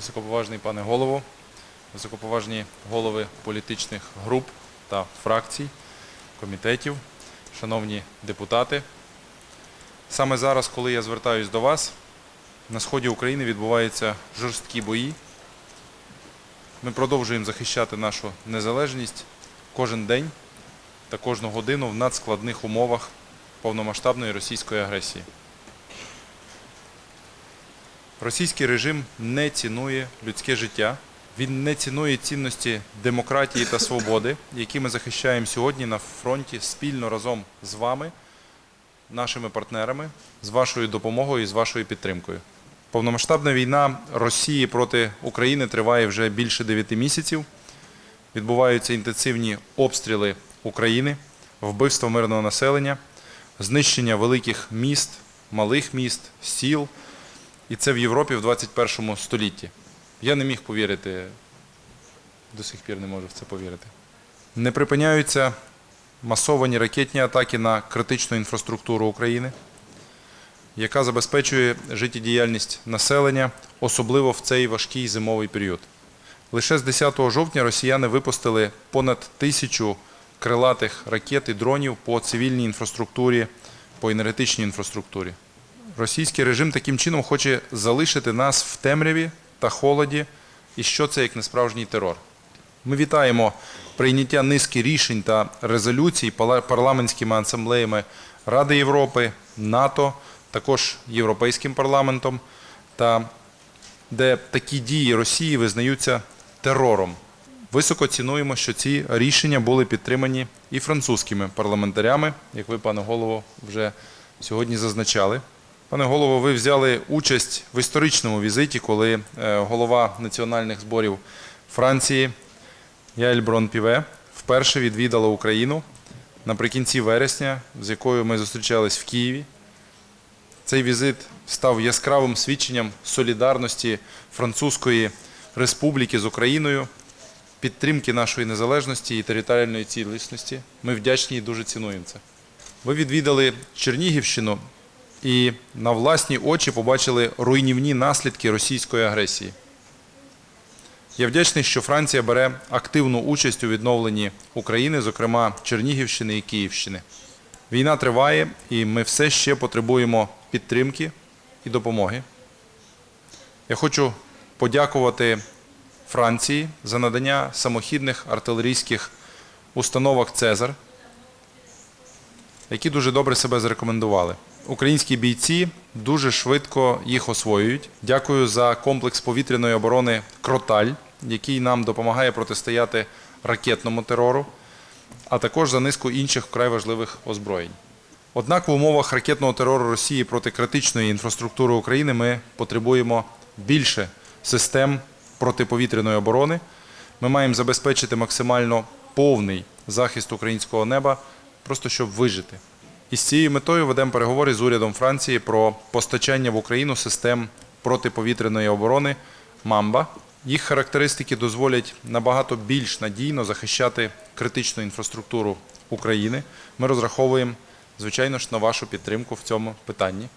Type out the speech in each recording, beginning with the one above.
високоповажний пане голово, високоповажні голови політичних груп та фракцій, комітетів, шановні депутати. Саме зараз, коли я звертаюсь до вас, на сході України відбуваються жорсткі бої. Ми продовжуємо захищати нашу незалежність кожен день та кожну годину в надскладних умовах повномасштабної російської агресії. Російський режим не цінує людське життя, він не цінує цінності демократії та свободи, які ми захищаємо сьогодні на фронті спільно разом з вами, нашими партнерами, з вашою допомогою і з вашою підтримкою. Повномасштабна війна Росії проти України триває вже більше 9 місяців. Відбуваються інтенсивні обстріли України, вбивство мирного населення, знищення великих міст, малих міст, сіл. І це в Європі в 21 столітті. Я не міг повірити, до сих пір не можу в це повірити. Не припиняються масовані ракетні атаки на критичну інфраструктуру України, яка забезпечує життєдіяльність населення, особливо в цей важкий зимовий період. Лише з 10 жовтня росіяни випустили понад тисячу крилатих ракет і дронів по цивільній інфраструктурі, по енергетичній інфраструктурі. Російський режим таким чином хоче залишити нас в темряві та холоді, і що це як несправжній терор. Ми вітаємо прийняття низки рішень та резолюцій парламентськими асамблеями Ради Європи, НАТО, також Європейським парламентом, та де такі дії Росії визнаються терором. Високо цінуємо, що ці рішення були підтримані і французькими парламентарями, як ви, пане голово, вже сьогодні зазначали. Пане голово, ви взяли участь в історичному візиті, коли е, голова національних зборів Франції Яель Брон Піве вперше відвідала Україну наприкінці вересня, з якою ми зустрічались в Києві. Цей візит став яскравим свідченням солідарності Французької республіки з Україною, підтримки нашої незалежності і територіальної цілісності. Ми вдячні і дуже цінуємо це. Ви відвідали Чернігівщину і на власні очі побачили руйнівні наслідки російської агресії. Я вдячний, що Франція бере активну участь у відновленні України, зокрема Чернігівщини і Київщини. Війна триває, і ми все ще потребуємо підтримки і допомоги. Я хочу подякувати Франції за надання самохідних артилерійських установок Цезар, які дуже добре себе зарекомендували. Українські бійці дуже швидко їх освоюють. Дякую за комплекс повітряної оборони Кроталь, який нам допомагає протистояти ракетному терору, а також за низку інших вкрай важливих озброєнь. Однак в умовах ракетного терору Росії проти критичної інфраструктури України ми потребуємо більше систем протиповітряної оборони. Ми маємо забезпечити максимально повний захист українського неба, просто щоб вижити. І з цією метою ведемо переговори з урядом Франції про постачання в Україну систем протиповітряної оборони МАМБА. Їх характеристики дозволять набагато більш надійно захищати критичну інфраструктуру України. Ми розраховуємо, звичайно ж, на вашу підтримку в цьому питанні.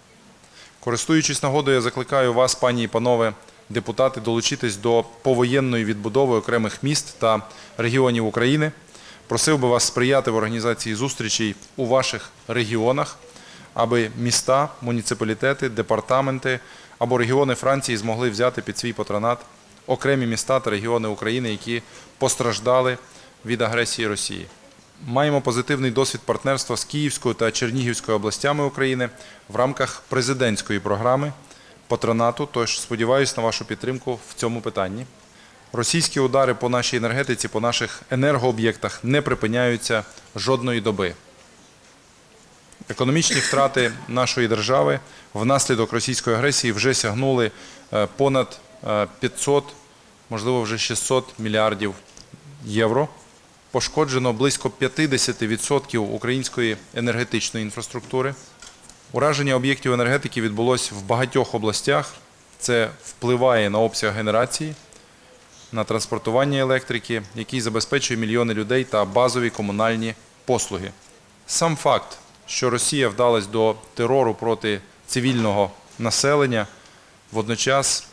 Користуючись нагодою, я закликаю вас, пані і панове депутати, долучитись до повоєнної відбудови окремих міст та регіонів України. Просив би вас сприяти в організації зустрічей у ваших регіонах, аби міста, муніципалітети, департаменти або регіони Франції змогли взяти під свій патронат окремі міста та регіони України, які постраждали від агресії Росії. Маємо позитивний досвід партнерства з Київською та Чернігівською областями України в рамках президентської програми патронату. Тож сподіваюся на вашу підтримку в цьому питанні. Російські удари по нашій енергетиці, по наших енергооб'єктах не припиняються жодної доби. Економічні втрати нашої держави внаслідок російської агресії вже сягнули е, понад е, 500, можливо, вже 600 мільярдів євро. Пошкоджено близько 50% української енергетичної інфраструктури. Ураження об'єктів енергетики відбулось в багатьох областях. Це впливає на обсяг генерації, на транспортування електрики, який забезпечує мільйони людей та базові комунальні послуги. Сам факт, що Росія вдалась до терору проти цивільного населення, водночас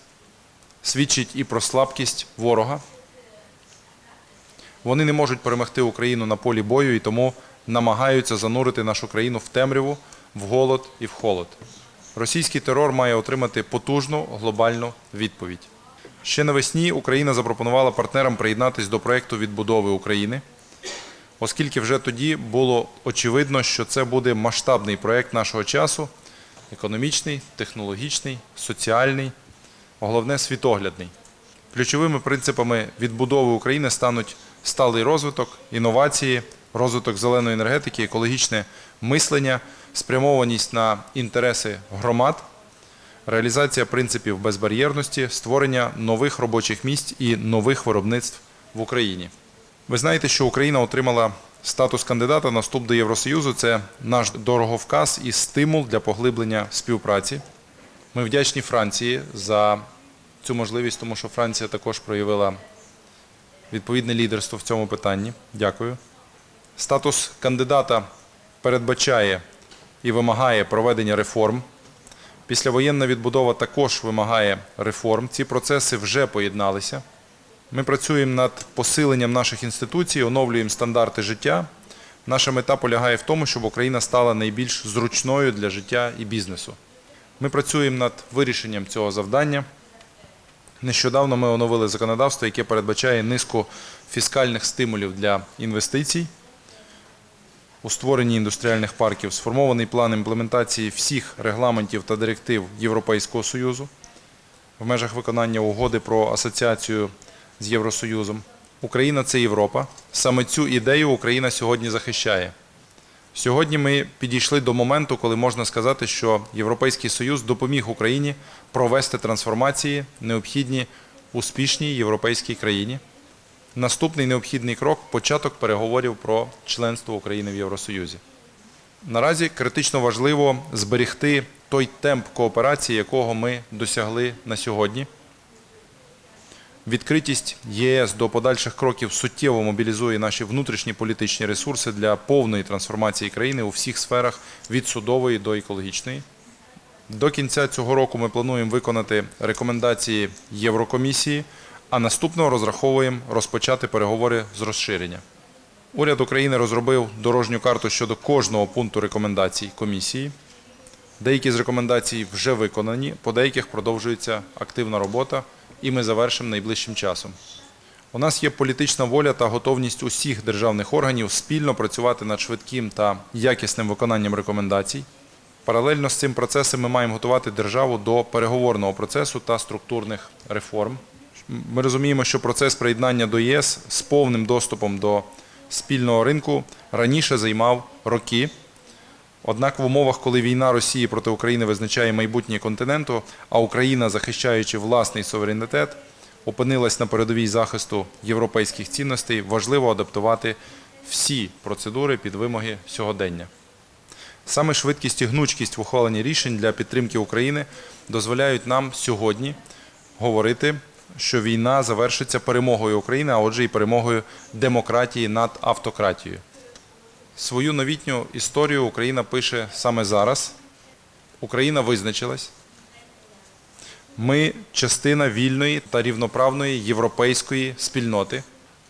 свідчить і про слабкість ворога. Вони не можуть перемогти Україну на полі бою і тому намагаються занурити нашу країну в темряву, в голод і в холод. Російський терор має отримати потужну глобальну відповідь. Ще навесні Україна запропонувала партнерам приєднатись до проєкту відбудови України, оскільки вже тоді було очевидно, що це буде масштабний проєкт нашого часу економічний, технологічний, соціальний, головне світоглядний. Ключовими принципами відбудови України стануть сталий розвиток, інновації, розвиток зеленої енергетики, екологічне мислення, спрямованість на інтереси громад, реалізація принципів безбар'єрності, створення нових робочих місць і нових виробництв в Україні. Ви знаєте, що Україна отримала статус кандидата на вступ до Євросоюзу. Це наш дороговказ і стимул для поглиблення співпраці. Ми вдячні Франції за цю можливість, тому що Франція також проявила відповідне лідерство в цьому питанні. Дякую. Статус кандидата передбачає і вимагає проведення реформ. Післявоєнна відбудова також вимагає реформ. Ці процеси вже поєдналися. Ми працюємо над посиленням наших інституцій, оновлюємо стандарти життя. Наша мета полягає в тому, щоб Україна стала найбільш зручною для життя і бізнесу. Ми працюємо над вирішенням цього завдання. Нещодавно ми оновили законодавство, яке передбачає низку фіскальних стимулів для інвестицій у створенні індустріальних парків, сформований план імплементації всіх регламентів та директив Європейського Союзу в межах виконання угоди про асоціацію з Євросоюзом. Україна це Європа. Саме цю ідею Україна сьогодні захищає. Сьогодні ми підійшли до моменту, коли можна сказати, що Європейський Союз допоміг Україні провести трансформації, необхідні успішній європейській країні. Наступний необхідний крок початок переговорів про членство України в Євросоюзі. Наразі критично важливо зберегти той темп кооперації, якого ми досягли на сьогодні. Відкритість ЄС до подальших кроків суттєво мобілізує наші внутрішні політичні ресурси для повної трансформації країни у всіх сферах від судової до екологічної. До кінця цього року ми плануємо виконати рекомендації Єврокомісії, а наступного розраховуємо розпочати переговори з розширення. Уряд України розробив дорожню карту щодо кожного пункту рекомендацій комісії. Деякі з рекомендацій вже виконані, по деяких продовжується активна робота, і ми завершимо найближчим часом. У нас є політична воля та готовність усіх державних органів спільно працювати над швидким та якісним виконанням рекомендацій. Паралельно з цим процесом ми маємо готувати державу до переговорного процесу та структурних реформ. Ми розуміємо, що процес приєднання до ЄС з повним доступом до спільного ринку раніше займав роки. Однак в умовах, коли війна Росії проти України визначає майбутнє континенту, а Україна, захищаючи власний суверенітет, опинилась на передовій захисту європейських цінностей, важливо адаптувати всі процедури під вимоги сьогодення. Саме швидкість і гнучкість в ухваленні рішень для підтримки України дозволяють нам сьогодні говорити, що війна завершиться перемогою України, а отже, і перемогою демократії над автократією. Свою новітню історію Україна пише саме зараз. Україна визначилась. Ми частина вільної та рівноправної європейської спільноти.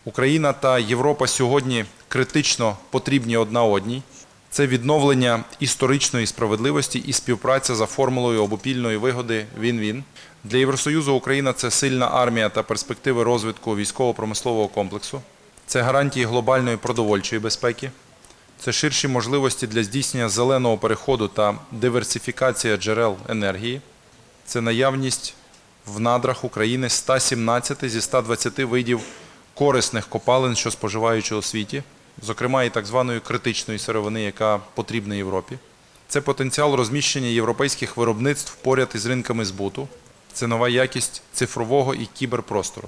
Україна та Європа сьогодні критично потрібні одна одній. Це відновлення історичної справедливості і співпраця за формулою обопільної вигоди він-він. Для Євросоюзу Україна це сильна армія та перспективи розвитку військово-промислового комплексу. Це гарантії глобальної продовольчої безпеки. Це ширші можливості для здійснення зеленого переходу та диверсифікація джерел енергії. Це наявність в надрах України 117 зі 120 видів корисних копалин, що споживаючи у світі, зокрема і так званої критичної сировини, яка потрібна Європі. Це потенціал розміщення європейських виробництв поряд із ринками збуту. Це нова якість цифрового і кіберпростору.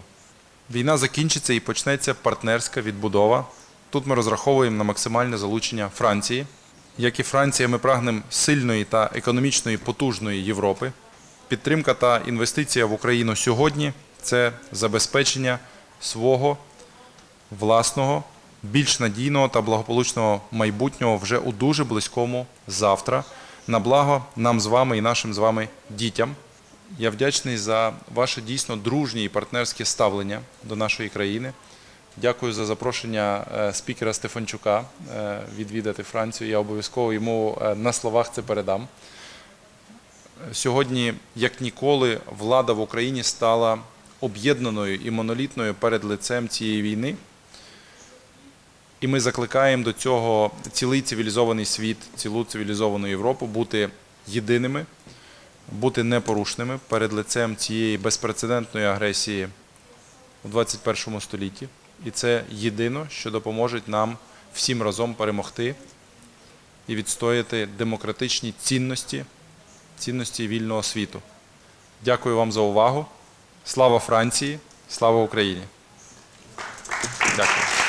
Війна закінчиться і почнеться партнерська відбудова. Тут ми розраховуємо на максимальне залучення Франції. Як і Франція, ми прагнемо сильної та економічної потужної Європи. Підтримка та інвестиція в Україну сьогодні це забезпечення свого власного, більш надійного та благополучного майбутнього вже у дуже близькому завтра на благо нам з вами і нашим з вами дітям. Я вдячний за ваше дійсно дружнє і партнерське ставлення до нашої країни. Дякую за запрошення е, спікера Стефанчука е, відвідати Францію. Я обов'язково йому е, на словах це передам. Сьогодні, як ніколи, влада в Україні стала об'єднаною і монолітною перед лицем цієї війни. І ми закликаємо до цього цілий цивілізований світ, цілу цивілізовану Європу бути єдиними, бути непорушними перед лицем цієї безпрецедентної агресії у 21 столітті. І це єдино, що допоможе нам всім разом перемогти і відстояти демократичні цінності, цінності вільного світу. Дякую вам за увагу. Слава Франції, слава Україні. Дякую.